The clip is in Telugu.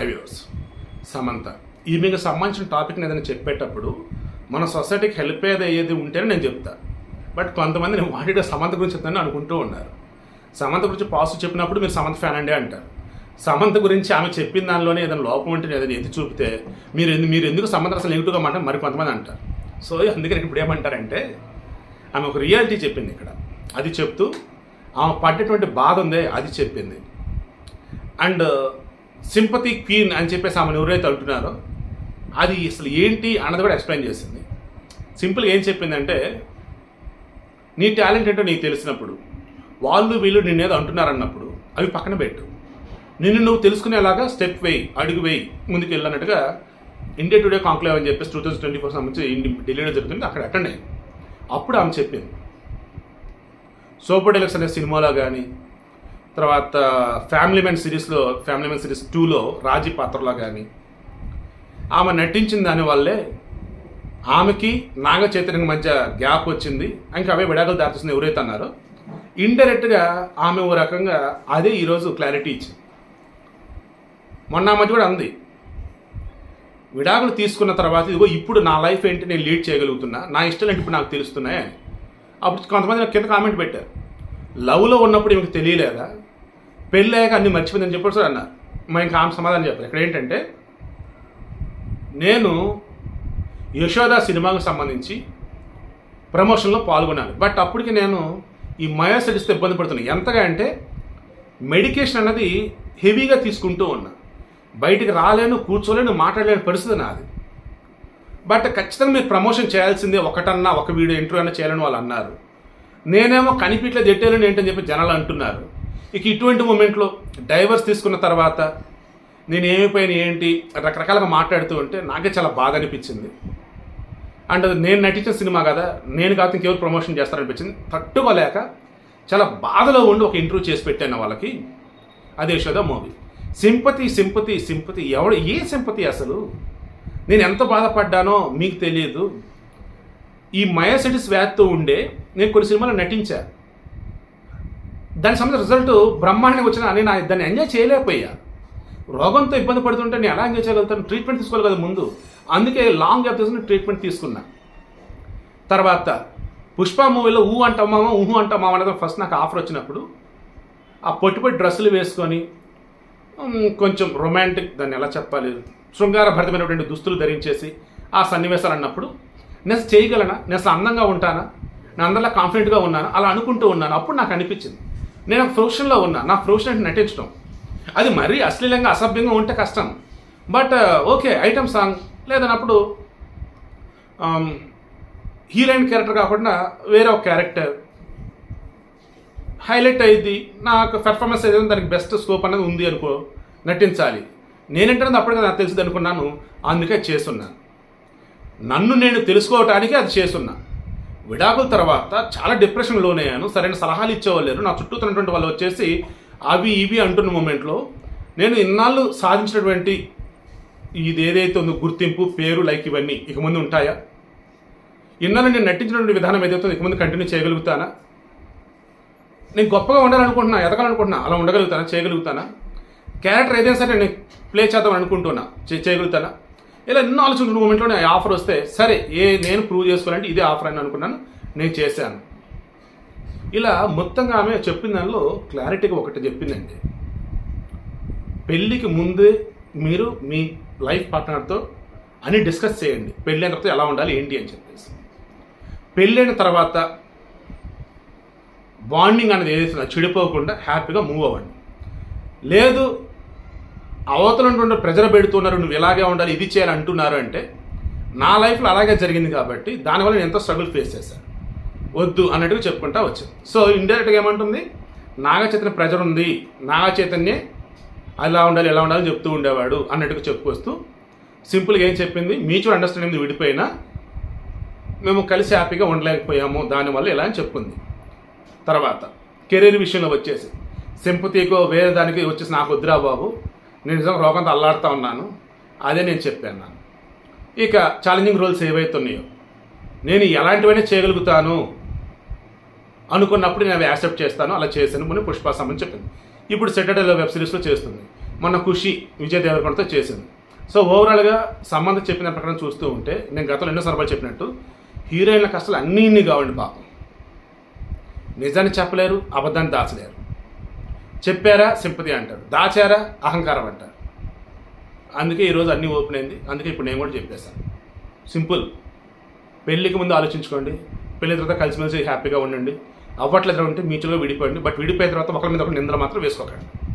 హైవేవర్స్ సమంత. ఈమెకు సంబంధించిన టాపిక్ని ఏదైనా చెప్పేటప్పుడు మన సొసైటీకి హెల్ప్ అయ్యేది ఏది ఉంటేనే నేను చెప్తా. బట్ కొంతమంది నేను వాటిలో సమంత గురించి చెప్తానని అనుకుంటూ ఉన్నారు. సమంత గురించి పాజిటివ్ చెప్పినప్పుడు మీరు సమంత ఫ్యాన్ అండి అంటారు. సమంత గురించి ఆమె చెప్పిన దానిలోనే ఏదైనా లోపం ఉంటే ఏదైనా ఎత్తి చూపితే మీరు ఎందుకు మీరు ఎందుకు సమంత అసలు నెగిటివ్గా మాట మరి కొంతమంది అంటారు. సో అందుకని ఇప్పుడు ఏమంటారంటే ఆమె ఒక రియాలిటీ చెప్పింది ఇక్కడ. అది చెప్తూ ఆమె పడ్డటువంటి బాధ ఉందే అది చెప్పింది. అండ్ సింపతి క్వీన్ అని చెప్పేసి ఆమెను ఎవరైతే అంటున్నారో అది అసలు ఏంటి అన్నది కూడా ఎక్స్ప్లెయిన్ చేసింది. సింపుల్ ఏం చెప్పిందంటే నీ టాలెంట్ ఏంటో నీకు తెలిసినప్పుడు వాళ్ళు వీళ్ళు నిన్నేదో అంటున్నారు అన్నప్పుడు అవి పక్కన పెట్టు. నిన్ను నువ్వు తెలుసుకునేలాగా స్టెప్ వేయి అడుగు వేయి ముందుకు వెళ్ళినట్టుగా ఇండియా టుడే కాంక్లేవ్ అని చెప్పేసి టూ థౌసండ్ ట్వంటీ ఫోర్ సంబంధించి ఇండి ఢిల్లీలో జరుగుతుంది అక్కడ అటెండ్ అయ్యింది అప్పుడు ఆమె చెప్పింది సూపర్ డెలక్స్ అనే సినిమాలో కానీ తర్వాత ఫ్యామిలీ మెన్ సిరీస్లో ఫ్యామిలీ మెన్ సిరీస్ టూలో రాజీ పాత్రలో కానీ ఆమె నటించిన దానివల్లే ఆమెకి నాగ చైతన్యకి మధ్య గ్యాప్ వచ్చింది. ఇంకా అవే విడాకులు దాటుతుంది ఎవరైతే అన్నారో ఇండైరెక్ట్గా ఆమె ఓ రకంగా అదే ఈరోజు క్లారిటీ ఇచ్చింది. మొన్న మధ్య కూడా అంది. విడాకులు తీసుకున్న తర్వాత ఇదిగో ఇప్పుడు నా లైఫ్ ఏంటి? నేను లీడ్ చేయగలుగుతున్నా. నా ఇష్టాలు ఏంటి? ఇప్పుడు నాకు తెలుస్తున్నాయి అప్పుడు కొంతమంది నాకు కింద కామెంట్ పెట్టారు. లవ్లో ఉన్నప్పుడు ఈమెకు తెలియలేదా? పెళ్ళాక అన్ని మర్చిపోయిందని చెప్పేసి అన్నారు మా ఇంకా ఆమె సమాధానం చెప్పారు ఇక్కడ ఏంటంటే నేను యశోద సినిమాకు సంబంధించి ప్రమోషన్లో పాల్గొన్నాను. బట్ అప్పటికి నేను ఈ మయోసైటిస్తో ఇబ్బంది పడుతున్నాను. ఎంతగా అంటే మెడికేషన్ అన్నది హెవీగా తీసుకుంటూ ఉన్నా. బయటికి రాలేను కూర్చోలేను మాట్లాడలేని పరిస్థితి నాది. బట్ ఖచ్చితంగా మీరు ప్రమోషన్ చేయాల్సిందే ఒకటన్నా ఒక వీడియో ఇంటర్వ్యూ అన్నా చేయాలని వాళ్ళు అన్నారు. నేనేమో కనిపించలేదు ఎట్టేలని ఏంటని చెప్పి జనాలు అంటున్నారు. ఇక ఇటువంటి మూమెంట్లో డైవర్స్ తీసుకున్న తర్వాత నేను ఏమైపోయాను ఏంటి రకరకాలుగా మాట్లాడుతూ ఉంటే నాకే చాలా బాధ అనిపించింది. అండ్ నేను నటించిన సినిమా కదా నేను కాదు ఇంకెవరు ప్రమోషన్ చేస్తారనిపించింది. తట్టుకోలేక చాలా బాధలో ఉండి ఒక ఇంటర్వ్యూ చేసి పెట్టాను వాళ్ళకి. అదే Yashoda movie sympathy sympathy sympathy ఎవడు ఏ సింపతి అసలు? నేను ఎంత బాధపడ్డానో మీకు తెలియదు. ఈ మయోసైటిస్ వ్యాధితో ఉండే నేను కొన్ని సినిమాలు నటించాను దాని సంబంధించిన రిజల్ట్ బ్రహ్మాండంగా వచ్చిన అని నా దాన్ని ఎంజాయ్ చేయలేకపోయా. రోగంతో ఇబ్బంది పడుతుంటే నేను ఎలా ఎంజాయ్ చేయగలుగుతాను? ట్రీట్మెంట్ తీసుకోవాలి కదా ముందు. అందుకే లాంగ్ గ్యాప్ తీసుకుని ట్రీట్మెంట్ తీసుకున్నా. తర్వాత పుష్ప మూవీలో ఊ మామ ఊహు అంటామామా అనేది ఫస్ట్ నాకు ఆఫర్ వచ్చినప్పుడు ఆ పొట్టి పొట్టి డ్రెస్సులు వేసుకొని కొంచెం రొమాంటిక్ దాన్ని ఎలా చెప్పాలి శృంగార భరితమైనటువంటి దుస్తులు ధరించేసి ఆ సన్నివేశాలు అన్నప్పుడు నేను చేయగలనా? నేను అందంగా ఉంటానా? నేను అందరిలా కాన్ఫిడెంట్గా ఉన్నాను? అలా అనుకుంటూ ఉన్నాను. అప్పుడు నాకు అనిపించింది. నేను ఒక ప్రొఫెషన్లో ఉన్నా. నా ప్రొఫెషన్ అంటే నటించడం. అది మరీ అశ్లీలంగా అసభ్యంగా ఉంటే కష్టం. బట్ ఓకే ఐటమ్ సాంగ్ లేదన్నప్పుడు um, హీరోయిన్ క్యారెక్టర్ కాకుండా వేరే ఒక క్యారెక్టర్ హైలైట్ అయ్యింది నాకు పెర్ఫార్మెన్స్ ఏదైనా దానికి బెస్ట్ స్కోప్ అనేది ఉంది అనుకో నటించాలి. నేనంటే అప్పటికే నాకు తెలిసింది అనుకున్నాను. అందుకే చేస్తున్నాను నన్ను నేను తెలుసుకోవటానికి అది చేస్తున్నా. విడాకుల తర్వాత చాలా డిప్రెషన్ లోనయ్యాను సరైన సలహాలు ఇచ్చేవాళ్ళు లేరు నా చుట్టూ ఉన్నటువంటి వాళ్ళు వచ్చేసి అవి ఇవి అంటున్న మూమెంట్లో నేను ఇన్నాళ్ళు సాధించినటువంటి ఇది ఏదైతే ఉందో గుర్తింపు పేరు లైక్ ఇవన్నీ ఇక ముందు ఉంటాయా? ఇన్నాళ్ళు నేను నటించినటువంటి విధానం ఏదైతే ఉందో ఇక ముందు కంటిన్యూ చేయగలుగుతానా? నేను గొప్పగా ఉండాలనుకుంటున్నా ఎదగాలనుకుంటున్నా అలా ఉండగలుగుతానా? చేయగలుగుతానా? క్యారెక్టర్ ఏదైనా సరే నేను ప్లే చేద్దాం అనుకుంటున్నా. చే- చేయగలుగుతానా? ఇలా ఎన్నో ఆలోచన మూమెంట్లో ఆ ఆఫర్ వస్తే సరే ఏ నేను ప్రూవ్ చేసుకోవాలంటే ఇదే ఆఫర్ అని అనుకున్నాను నేను చేశాను. ఇలా మొత్తంగా ఆమె చెప్పిన దానిలో క్లారిటీగా ఒకటి చెప్పిందండి. పెళ్ళికి ముందే మీరు మీ లైఫ్ పార్ట్నర్తో అని డిస్కస్ చేయండి. పెళ్ళైన తర్వాత ఎలా ఉండాలి ఏంటి అని చెప్పేసి. పెళ్ళైన తర్వాత బాండింగ్ అనేది ఏదైతే చెడిపోకుండా హ్యాపీగా మూవ్ అవ్వండి. లేదు అవతల ఉండే ప్రెజర్ పెడుతున్నారు నువ్వు ఇలాగే ఉండాలి ఇది చేయాలి అంటున్నారు అంటే నా లైఫ్లో అలాగే జరిగింది కాబట్టి దానివల్ల నేను ఎంతో స్ట్రగుల్ ఫేస్ చేశాను వద్దు అన్నట్టుగా చెప్పుకుంటా వచ్చాను సో ఇండైరెక్ట్గా ఏమంటుంది? నాగ చైతన్య ప్రెజర్ ఉంది. నాగ చైతన్యే అలా ఉండాలి ఎలా ఉండాలి చెప్తూ ఉండేవాడు అన్నట్టుగా చెప్పుకొస్తూ సింపుల్గా ఏం చెప్పింది? మ్యూచువల్ అండర్స్టాండింగ్ విడిపోయినా మేము కలిసి హ్యాపీగా ఉండలేకపోయాము దానివల్ల ఇలా అని చెప్పుకుంది. తర్వాత కెరీర్ విషయంలో వచ్చేసి సింపతికో వేరే దానికి వచ్చేసి నాకు వద్దురా బాబు. నేను నిజంగా రోగంతో అల్లాడుతూ ఉన్నాను. అదే నేను చెప్పాను ఇక ఛాలెంజింగ్ రోల్స్ ఏవైతున్నాయో? నేను ఎలాంటివైనా చేయగలుగుతాను అనుకున్నప్పుడు నేను అవి యాక్సెప్ట్ చేస్తాను అలా చేశాను. అని పుష్ప సంబంధించి చెప్పింది. ఇప్పుడు సెటర్డేలో వెబ్ సిరీస్లో చేస్తుంది. మొన్న ఖుషి విజయ్ దేవరకొండతో చేసింది. సో ఓవరాల్గా సంబంధం చెప్పిన ప్రకారం చూస్తూ ఉంటే నేను గతంలో ఎన్నో సర్వాలు చెప్పినట్టు హీరోయిన్ల కష్టాలు అన్నీ ఇన్ని కావండి పాపం. నిజాన్ని చెప్పలేరు అబద్ధాన్ని దాచలేరు. చెప్పారా? సింపతి అంటారు. దాచారా? అహంకారం అంటారు. అందుకే ఈరోజు అన్నీ ఓపెన్ అయింది. అందుకే ఇప్పుడు నేను కూడా చెప్పేస్తాను సింపుల్. పెళ్ళికి ముందు ఆలోచించుకోండి. పెళ్ళి తర్వాత కలిసిమెలిసి హ్యాపీగా ఉండండి. అవ్వట్లేదు ఉంటే మ్యూచువల్గా విడిపోండి. బట్ విడిపోయిన తర్వాత ఒకరి మీద ఒక నిందలు మాత్రం వేసుకోకండి.